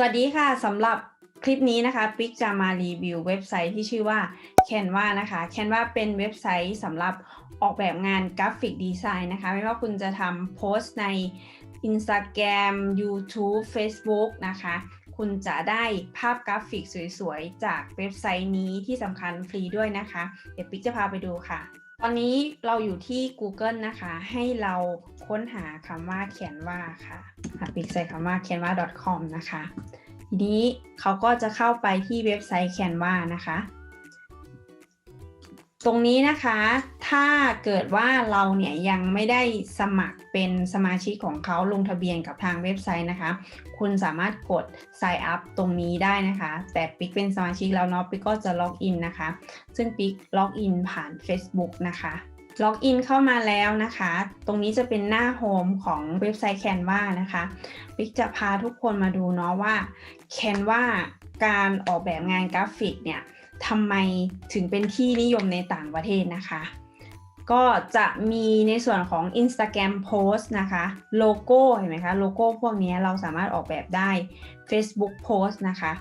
สวัสดีค่ะสำหรับคลิปนี้นะคะปิ๊กจะมารีวิวเว็บไซต์ที่ชื่อว่า Canva นะคะ Canva เป็นเว็บไซต์สำหรับออกแบบงานกราฟิกดีไซน์นะคะ ไม่ว่าคุณจะทำโพสต์ใน Instagram YouTube Facebook นะคะ คุณจะได้ภาพกราฟิกสวยๆ จากเว็บไซต์นี้ที่สำคัญฟรีด้วยนะคะ เดี๋ยวปิ๊กจะพาไปดูค่ะ ตอนนี้เราอยู่ที่ Google นะคะ ให้เราค้นหาคำว่าเขียนว่าค่ะปิกใส่คำว่าเขียนว่า .com นะคะ ทีนี้เขาก็จะเข้าไปที่เว็บไซต์เขียนว่านะคะ ตรงนี้นะคะถ้าเกิดว่าเราเนี่ยยังไม่ได้สมัครเป็นสมาชิกของเขาลงทะเบียนกับทางเว็บไซต์นะคะ คุณสามารถกด sign up ตรงนี้ได้นะคะ แต่ปิ๊กเป็นสมาชิกแล้วเนาะปิ๊กก็จะล็อกอินนะคะ ซึ่งปิ๊กล็อกอินผ่าน Facebook นะคะล็อกอินเข้ามาแล้วนะคะ ตรงนี้จะเป็นหน้าโฮมของเว็บไซต์ Canva นะคะปิ๊กจะพาทุกคนมาดูเนาะว่า Canva การออกแบบงานกราฟิกเนี่ย ทำไมถึงเป็นที่นิยมในต่างประเทศนะคะ ก็จะมีในส่วนของ Instagram Post นะคะ โลโก้เห็นไหมคะ โลโก้พวกนี้เราสามารถออกแบบได้ Facebook Post นะคะ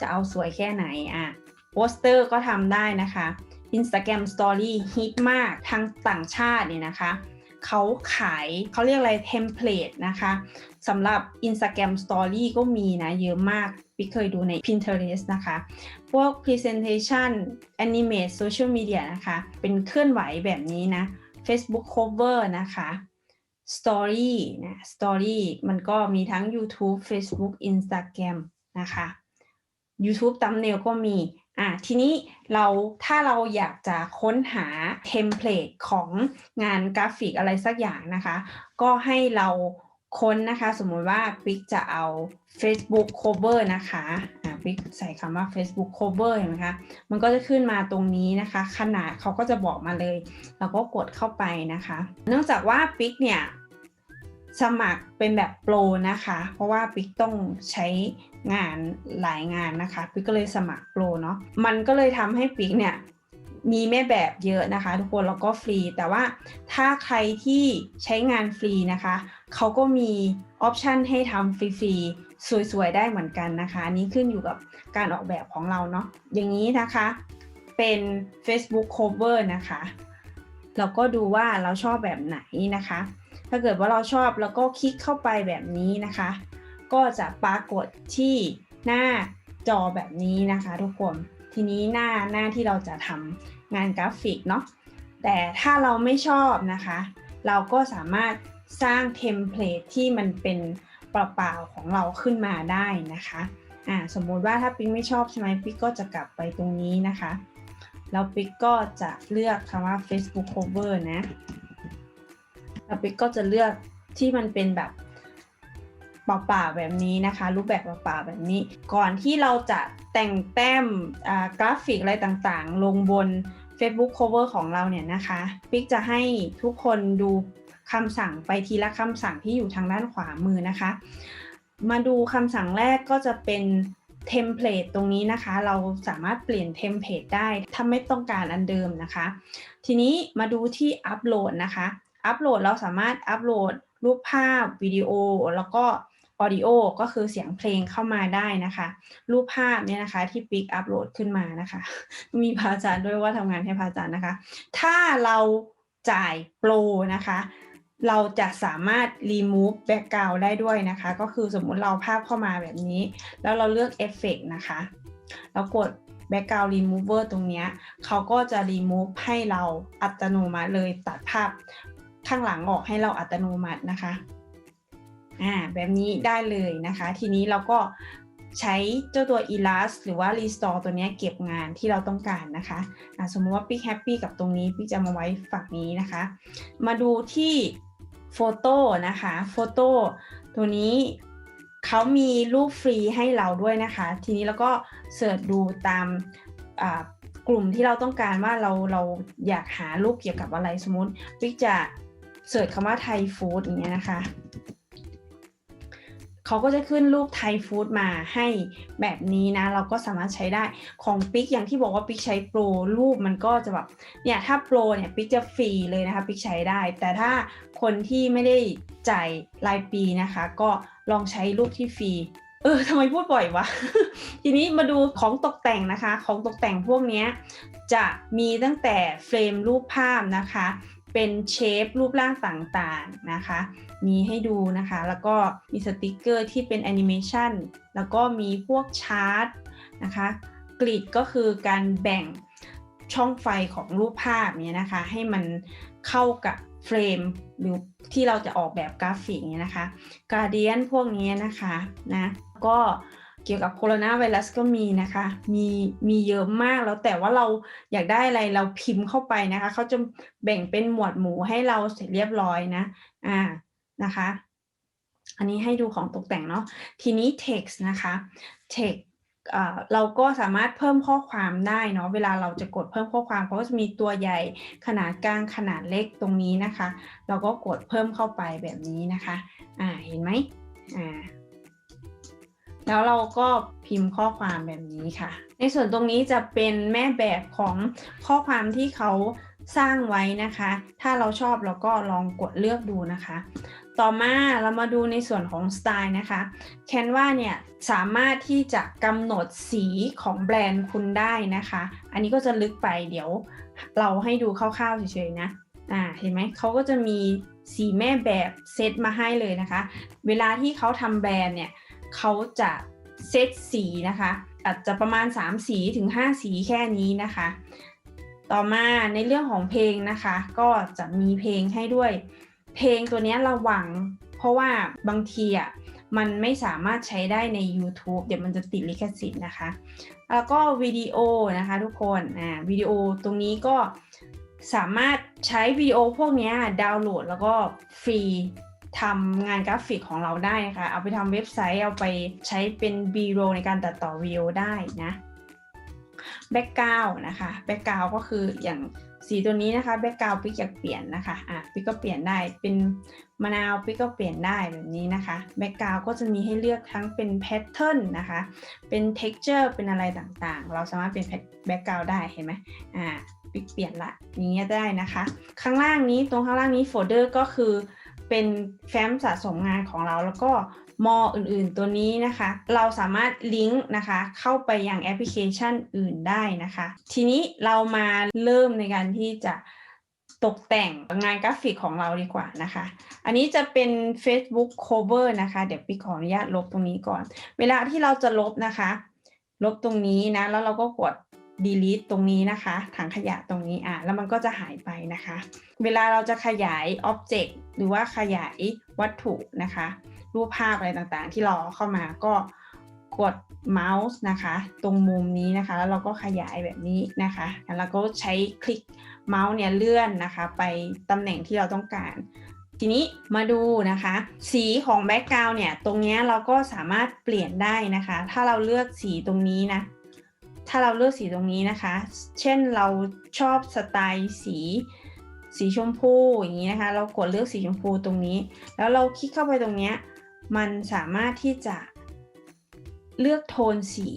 จะเอาสวยแค่ไหนอะโปสเตอร์ก็ทำได้นะคะ Instagram Story ฮิตมากทางต่างชาติเนี่ยนะคะเขาขายเขาเรียกอะไรเทมเพลตนะคะสำหรับ Instagram Story ก็มีนะเยอะมาก พี่เคยดูใน Pinterest นะคะ พวก Presentation Animate Social Media นะคะ เป็นเคลื่อนไหวแบบนี้นะ Facebook Cover นะคะ Story นะ Story มันก็มีทั้ง YouTube Facebook Instagram นะคะ YouTube Thumbnail ก็มีอะทีนี้เราถ้าเราอยากจะค้นหาเทมเพลตของงานกราฟิกอะไรสักอย่างนะคะ ก็ให้เรา ค้นนะคะ สมมุติว่าปิ๊กจะเอา Facebook cover นะคะอะปิ๊กใส่คำว่า Facebook cover เห็นไหมคะ มันก็จะขึ้นมาตรงนี้นะคะ ขนาดเขาก็จะบอกมาเลย เราก็กดเข้าไปนะคะ เนื่องจากว่าปิ๊กเนี่ยสมัครเป็นแบบโปรนะคะ เพราะว่าปิ๊กต้องใช้งานหลายงานนะคะ ปิ๊กก็เลยสมัครโปรเนาะ มันก็เลยทำให้ปิ๊กเนี่ย มีแม่แบบเยอะนะคะ ทุกคนแล้วก็ฟรี แต่ว่าถ้าใครที่ใช้งานฟรีนะคะ เขาก็มีออปชันให้ทำฟรีๆ สวยๆ ได้เหมือนกันนะคะอันนี้ขึ้นอยู่กับการออกแบบของเราเนาะอย่างนี้นะคะเป็น Facebook cover นะคะ เราก็ดูว่าเราชอบแบบไหนนะคะ ถ้าเกิดว่าเราชอบแล้วก็คลิกเข้าไปแบบนี้นะคะ ก็จะปรากฏที่หน้าจอแบบนี้นะคะ ทุกคนทีนี้หน้าหน้าที่เราจะทำ งานกราฟิกเนาะแต่ถ้าเราไม่ชอบนะคะ เราก็สามารถสร้างเทมเพลตที่มันเป็นเปล่าๆของเราขึ้นมาได้นะคะอ่าสมมุติว่าถ้าปิ๊กไม่ชอบใช่ไหมปิ๊กก็จะกลับไปตรงนี้นะคะ แล้วปิ๊กก็จะเลือกคำว่า Facebook cover นะแล้วปิ๊กก็จะเลือกที่มันเป็นแบบ เปล่าๆแบบนี้นะคะ รูปแบบเปล่าๆแบบนี้ ก่อนที่เราจะแต่งแต้มกราฟิกอะไรต่างๆ ลงบน Facebook cover ของเราเนี่ยนะคะปิ๊กจะให้ทุกคนดูคำสั่งไปทีละคำสั่งที่อยู่ทางด้านขวามือนะคะ มาดูคำสั่งแรกก็จะเป็นเทมเพลตตรงนี้นะคะ เราสามารถเปลี่ยนเทมเพลตได้ถ้าไม่ต้องการอันเดิมนะคะ ทีนี้มาดูที่อัปโหลดนะคะ อัปโหลดเราสามารถอัปโหลดรูปภาพวิดีโอ แล้วก็ ออดิโอก็คือเสียงเพลงเข้ามาได้นะคะ รูปภาพเนี่ยนะคะที่ปิกอัปโหลดขึ้นมานะคะ มีพระอาจารย์ด้วยว่าทำงานให้พระอาจารย์นะคะ ถ้าเราจ่ายโปรนะคะเราจะสามารถ remove background ได้ด้วยนะคะ ก็คือสมมุติเราภาพเข้ามาแบบนี้ แล้วเราเลือกเอฟเฟกนะคะ แล้วกด background remover ตรงนี้เขาก็จะ remove ให้เราอัตโนมัติเลยตัดภาพข้างหลังออกให้เราอัตโนมัตินะคะ อ่าแบบนี้ได้เลยนะคะ ทีนี้เราก็ใช้เจ้าตัว Elas หรือว่า Restore ตัวนี้เก็บงานที่เราต้องการนะคะะสมมติว่าปิ๊กแฮปปี้กับตรงนี้ปิ๊กจะมาไว้ฝั่งนี้นะคะ มาดูที่โฟโต้นะคะโฟโต้ตัวนี้เขามีรูปฟรีให้เราด้วยนะคะ ทีนี้เราก็เสิร์ชดูตามกลุ่มที่เราต้องการว่าเราเราอยากหารูปเกี่ยวกับอะไรสมมติปิ๊กจะเสิร์ชคำว่าไทยฟู้ดอย่างเงี้ยนะคะ เขาก็จะขึ้นรูปไทยฟู้ดมาให้แบบนี้นะ เราก็สามารถใช้ได้ของปิกอย่างที่บอกว่าปิกใช้โปรรูปมันก็จะแบบเนี่ยถ้าโปรเนี่ยปิกจะฟรีเลยนะคะปิกใช้ได้ แต่ถ้าคนที่ไม่ได้จ่ายรายปีนะคะ ก็ลองใช้รูปที่ฟรีเออทำไมพูดบ่อยวะ ทีนี้มาดูของตกแต่งนะคะ ของตกแต่งพวกนี้จะมีตั้งแต่เฟรมรูปภาพนะคะ เป็นเชฟรูปร่างต่างๆนะคะ มีให้ดูนะคะ แล้วก็มีสติกเกอร์ที่เป็นแอนิเมชันแล้วก็มีพวกชาร์ตนะคะกริดก็คือการแบ่งช่องไฟของรูปภาพเนี้ยนะคะ ให้มันเข้ากับเฟรมหรือที่เราจะออกแบบกราฟิกเนี้ยนะคะการเดียนพวกนี้นะคะนะก็ เกี่ยวกับโคโรนาไวรัสก็มีนะคะ มีมีเยอะมากแล้วแต่ว่าเราอยากได้อะไรเราพิมพ์เข้าไปนะคะเขาจะแบ่งเป็นหมวดหมู่ให้เราเสร็จเรียบร้อยนะอ่านะคะ อันนี้ให้ดูของตกแต่งเนาะทีนี้ text นะคะ text เอ่อเราก็สามารถเพิ่มข้อความได้เนาะเวลาเราจะกดเพิ่มข้อความเขาก็จะมีตัวใหญ่ขนาดกลางขนาดเล็กตรงนี้นะคะ เราก็กดเพิ่มเข้าไปแบบนี้นะคะ อ่าเห็นไหมอ่า แล้วเราก็พิมพ์ข้อความแบบนี้ค่ะ ในส่วนตรงนี้จะเป็นแม่แบบของข้อความที่เขาสร้างไว้นะคะ ถ้าเราชอบเราก็ลองกดเลือกดูนะคะ ต่อมาเรามาดูในส่วนของสไตล์นะคะ Canva เนี่ยสามารถที่จะกำหนดสีของแบรนด์คุณได้นะคะ อันนี้ก็จะลึกไปเดี๋ยวเราให้ดูคร่าวๆเฉยๆนะอ่าเห็นไหมเขาก็จะมีสีแม่แบบเซตมาให้เลยนะคะ เวลาที่เขาทำแบรนด์เนี่ย เขาจะเซตสีนะคะ อาจจะประมาณ 3 สีถึง 5 สีแค่นี้นะคะ ต่อมาในเรื่องของเพลงนะคะ ก็จะมีเพลงให้ด้วย เพลงตัวนี้ระวัง เพราะว่าบางทีอะมันไม่สามารถใช้ได้ใน YouTube เดี๋ยวมันจะติดลิขสิทธิ์นะคะ แล้วก็วิดีโอนะคะทุกคนอ่าวิดีโอตรงนี้ก็สามารถใช้วิดีโอพวกนี้ดาวน์โหลดแล้วก็ฟรี ทำงานกราฟิกของเราได้นะคะ เอาไปทำเว็บไซต์เอาไปใช้เป็น b r o ในการตัดต่อวิดีโอได้นะแบ็กกราวนะคะแบ็กกราวก็คืออย่างสีตัวนี้นะคะแบ็กกราวปิ๊กอยากเปลี่ยนนะคะอะปิ๊กก็เปลี่ยนได้เป็นมะนาวปิ๊กก็เปลี่ยนได้แบบนี้นะคะแบ็กกราวก็จะมีให้เลือกทั้งเป็นแพทเทิร์นนะคะเป็น texture เป็นอะไรต่างๆ เราสามารถเป็นแบ็กกราวได้เห็นไหมอ่าปิ๊กเปลี่ยนละอย่างเงี้ยได้นะคะ ข้างล่างนี้ตรงข้างล่างนี้โฟลเดอร์ก็คือ เป็นแฟ้มสะสมงานของเรา แล้วก็มออื่นๆตัวนี้นะคะ เราสามารถลิงก์นะคะเข้าไปยังแอปพลิเคชันอื่นได้นะคะ ทีนี้เรามาเริ่มในการที่จะตกแต่งงานกราฟิกของเราดีกว่านะคะ อันนี้จะเป็น Facebook cover นะคะ เดี๋ยวพี่ขออนุญาตลบตรงนี้ก่อน เวลาที่เราจะลบนะคะ ลบตรงนี้นะ แล้วเราก็กด delete ตรงนี้นะคะ ถังขยะตรงนี้อะแล้วมันก็จะหายไปนะคะ เวลาเราจะขยาย object หรือว่าขยายวัตถุนะคะ รูปภาพอะไรต่างๆ ที่เราเอเข้ามาก็กดเมาส์นะคะ ตรงมุมนี้นะคะ แล้วเราก็ขยายแบบนี้นะคะแล้วก็ใช้คลิกเมาส์เนี่ยเลื่อนนะคะ ไปตำแหน่งที่เราต้องการ ทีนี้มาดูนะคะ สีของแบ็กกราวน์เนี่ย ตรงนี้เราก็สามารถเปลี่ยนได้นะคะ ถ้าเราเลือกสีตรงนี้นะ ถ้าเราเลือกสีตรงนี้นะคะ เช่นเราชอบสไตล์สีสีชมพูอย่างนี้นะคะ เรากดเลือกสีชมพูตรงนี้ แล้วเราคลิกเข้าไปตรงนี้ มันสามารถที่จะ เลือกโทนสี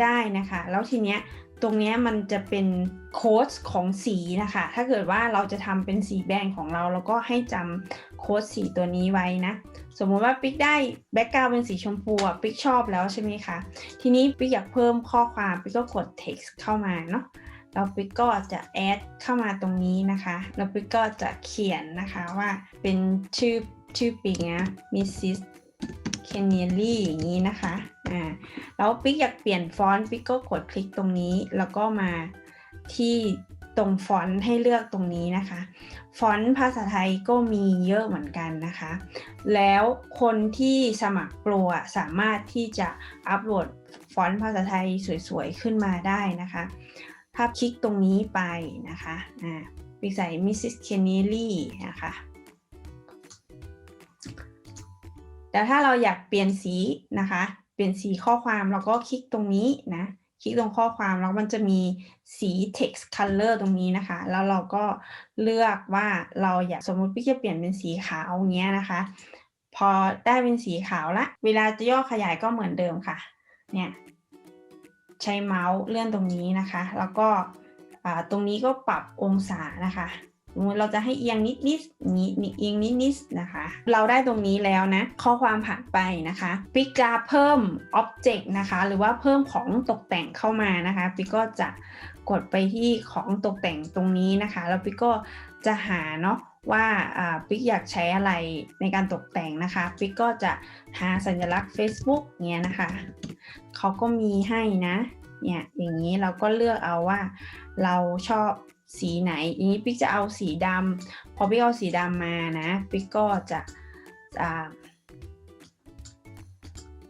ได้นะคะ แล้วทีเนี้ยตรงนี้มันจะเป็นโค้ดของสีนะคะ ถ้าเกิดว่าเราจะทำเป็นสีแบงของเรา เราก็ให้จำโค้ดสีตัวนี้ไว้นะ สมมติว่าปิ๊กได้แบ็กกราวเป็นสีชมพูอะปิ๊กชอบแล้วใช่ไหมคะ ทีนี้ปิ๊กอยากเพิ่มข้อความปิ๊กก็กด text เข้ามาเนาะแล้วปิ๊กก็จะ add เข้ามาตรงนี้นะคะแล้วปิ๊กก็จะเขียนนะคะว่าเป็นชื่อชื่อปิ๊กนะ Mrs. k e n n e l y อย่างนี้นะคะ อ่าแล้วปิ๊กอยากเปลี่ยนฟอนต์ปิ๊กก็กดคลิกตรงนี้ แล้วก็มาที่ตรงฟอนต์ให้เลือกตรงนี้นะคะ ฟอนต์ภาษาไทยก็มีเยอะเหมือนกันนะคะ แล้วคนที่สมัครโปรสามารถที่จะอัปโหลดฟอนต์ภาษาไทยสวยๆ ขึ้นมาได้นะคะ ถ้าคลิกตรงนี้ไปนะคะอ่าปิ๊กใส่ Mrs. Kennelly นะคะแต่ถ้าเราอยากเปลี่ยนสีนะคะ เปลี่ยนสีข้อความเราก็คลิกตรงนี้นะ คลิกตรงข้อความแล้วมันจะมีสี text color ตรงนี้นะคะ แล้วเราก็เลือกว่าเราอยากสมมติพี่จะเปลี่ยนเป็นสีขาวเงี้ยนะคะ พอได้เป็นสีขาวละ เวลาจะย่อขยายก็เหมือนเดิมค่ะ เนี่ยใช้เมาส์เลื่อนตรงนี้นะคะ แล้วก็ตรงนี้ก็ปรับองศานะคะ สมมติเราจะให้เอียงนิดนิดนี้เอียงนิดนิดนะคะ เราได้ตรงนี้แล้วนะ ข้อความผ่านไปนะคะปิกจะเพิ่ม Object นะคะ หรือว่าเพิ่มของตกแต่งเข้ามานะคะปิกก็จะกดไปที่ของตกแต่งตรงนี้นะคะ แล้วปิกก็จะหาเนาะว่าอ่าปิกอยากใช้อะไรในการตกแต่งนะคะปิกก็จะหาสัญลักษณ์ Facebook เนี้ยนะคะเขาก็มีให้นะเนี่ยอย่างนี้เราก็เลือกเอาว่าเราชอบ สีไหนอย่างนี้ปิกจะเอาสีดำพอปิกเอาสีดำมานะปิกก็จะอ่า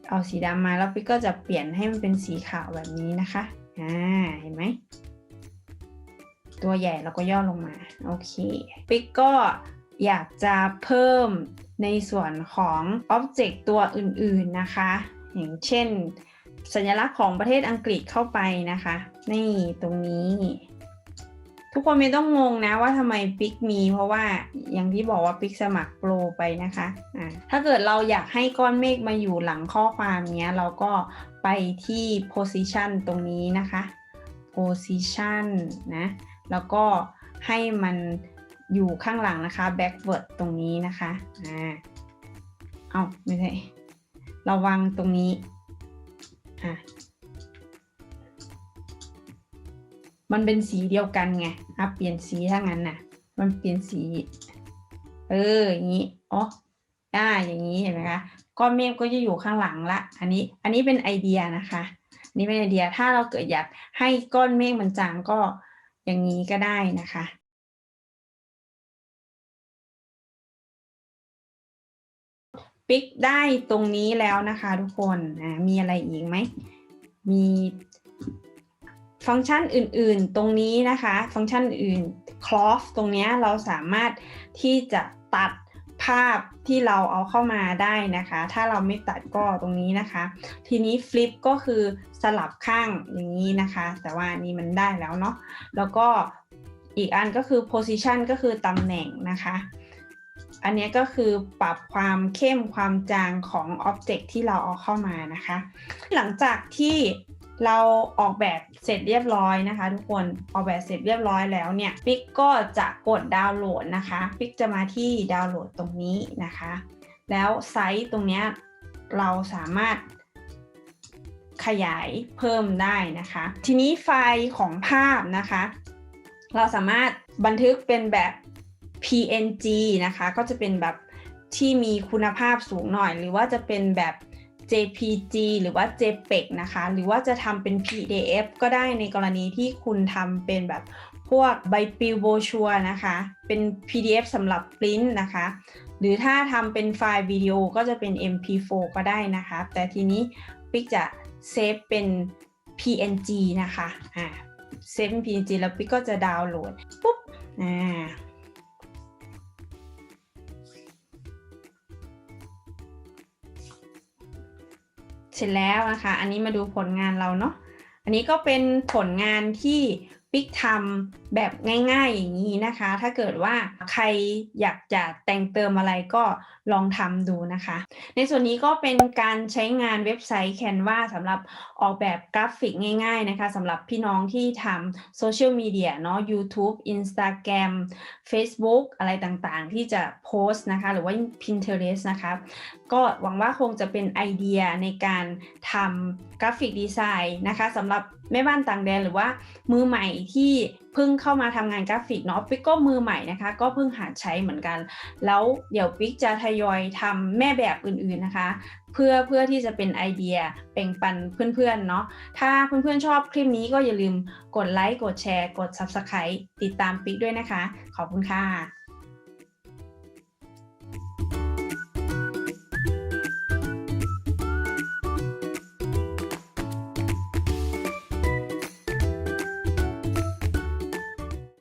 เอาสีดำมาแล้วปิกก็จะเปลี่ยนให้มันเป็นสีขาวแบบนี้นะคะอ่าเห็นไหมตัวใหญ่แล้วก็ย่อลงมาโอเคปิกก็อยากจะเพิ่มในส่วนของ Object ตัวอื่นๆนะคะ อย่างเช่น สัญลักษณ์ของประเทศอังกฤษเข้าไปนะคะ นี่ตรงนี้ ทุกคนไม่ต้องงงนะว่าทำไมปิกมี เพราะว่าอย่างที่บอกว่าปิกสมัครโปรไปนะคะอ่าถ้าเกิดเราอยากให้ก้อนเมฆมาอยู่หลังข้อความเนี้ย เราก็ไปที่ position ตรงนี้นะคะ position นะ แล้วก็ให้มันอยู่ข้างหลังนะคะ backward ตรงนี้นะคะอ่าเอาไม่ใช่ระวังตรงนี้อะ มันเป็นสีเดียวกันไงอะเปลี่ยนสีถ้างั้นน่ะ มันเปลี่ยนสี เออ อย่างนี้ อ๋ออ่าอย่างนี้เห็นไหมคะ ก้อนเมฆก็จะอยู่ข้างหลังละ อันนี้ อันนี้เป็นไอเดียนะคะ นี่เป็นไอเดีย ถ้าเราเกิดอยากให้ก้อนเมฆมันจางก็อย่างนี้ก็ได้นะคะปิกได้ตรงนี้แล้วนะคะทุกคนอ่ามีอะไรอีกไหม มี ฟังก์ชันอื่นๆ ตรงนี้นะคะ ฟังก์ชันอื่น cloth ตรงเนี้ยเราสามารถที่จะตัดภาพที่เราเอาเข้ามาได้นะคะ ถ้าเราไม่ตัดก็ตรงนี้นะคะ ทีนี้ flip ก็คือสลับข้างอย่างนี้นะคะ แต่ว่านี่มันได้แล้วเนาะ แล้วก็อีกอันก็คือ position ก็คือตำแหน่งนะคะ อันนี้ก็คือปรับความเข้มความจางของ Object ที่เราเอาเข้ามานะคะ หลังจากที่ เราออกแบบเสร็จเรียบร้อยนะคะ ทุกคนออกแบบเสร็จเรียบร้อยแล้วเนี่ยปิกก็จะกดดาวน์โหลดนะคะปิกจะมาที่ดาวน์โหลดตรงนี้นะคะ แล้วไซส์ตรงนี้เราสามารถขยายเพิ่มได้นะคะ ทีนี้ไฟล์ของภาพนะคะ เราสามารถบันทึกเป็นแบบ PNG นะคะ ก็จะเป็นแบบที่มีคุณภาพสูงหน่อย หรือว่าจะเป็นแบบ JPG หรือว่า JPEG นะคะ หรือว่าจะทำเป็น PDF ก็ได้ในกรณีที่คุณทำเป็นแบบพวกใบปลิวโบชัวนะคะ เป็น PDF สำหรับปริ้นนะคะ หรือถ้าทำเป็นไฟล์วิดีโอก็จะเป็น MP4 ก็ได้นะคะ แต่ทีนี้ปิกจะเซฟเป็น PNG นะคะ อ่า เซฟเป็น PNG แล้วปิกก็จะดาวน์โหลด ปุ๊บ อ่า เสร็จแล้วนะคะ อันนี้มาดูผลงานเราเนาะ อันนี้ก็เป็นผลงานที่ปิ๊กทำแบบง่ายๆอย่างนี้นะคะ ถ้าเกิดว่าใครอยากจะแต่งเติมอะไรก็ลองทำดูนะคะ ในส่วนนี้ก็เป็นการใช้งานเว็บไซต์ Canva สำหรับออกแบบกราฟิกง่ายๆนะคะสำหรับพี่น้องที่ทำโซเชียลมีเดียเนาะ YouTube Instagram Facebook อะไรต่างๆ ที่จะโพสต์นะคะ หรือว่า Pinterest นะคะก็หวังว่าคงจะเป็นไอเดียในการทำกราฟิกดีไซน์นะคะสำหรับแม่บ้านต่างแดนหรือว่ามือใหม่ที่เพิ่งเข้ามาทำงานกราฟิกเนาะปิ๊กก็มือใหม่นะคะ ก็เพิ่งหัดใช้เหมือนกัน แล้วเดี๋ยวปิ๊กจะทยอยทำแม่แบบอื่นๆนะคะ เพื่อเพื่อที่จะเป็นไอเดียแบ่งปันเพื่อนๆเนาะถ้าเพื่อนๆชอบคลิปนี้ก็อย่าลืมกดไลค์กดแชร์ กด Subscribe ติดตามปิ๊กด้วยนะคะ ขอบคุณค่ะ